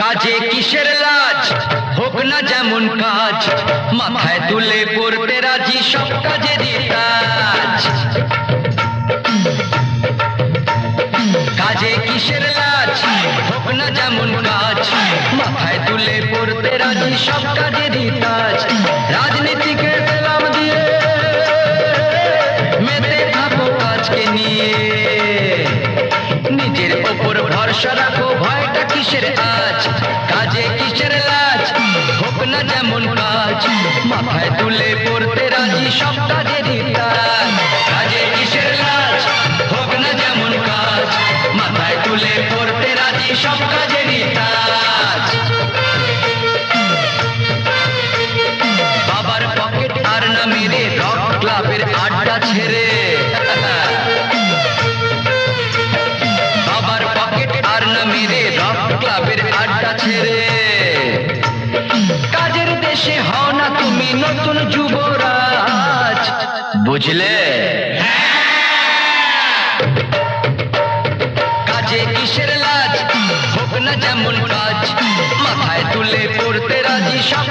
কাজে কিসের লাজ? হোক না যেমন কাজ, মাথায় তুলে পড়তে রাজি সব কাজে দিতাজ কাজে কিসের লাজ? হোক না যেমন কাজ, মাথায় তুলে পড়তে রাজি সব কাজে কাজ কিসের আজ? কাজে কিসের লাজ? হোক না যেমন কাজ, মাথায় তুলে পড়তে রাজি সব কাজে কাজ কাজে কিসের লাজ? হোক না যেমন কাজ, মাথায় তুলে পড়তে রাজি সব বাবার পকেট আর না মেরে, রক ক্লাবের আড্ডা ছেড়ে। তুমি নতুন যুবরাজ। বুঝলে? কাজে কিসের লাজ? হোক না যেমন কাজ। মাথায় তুলে পড়তে রাজি সব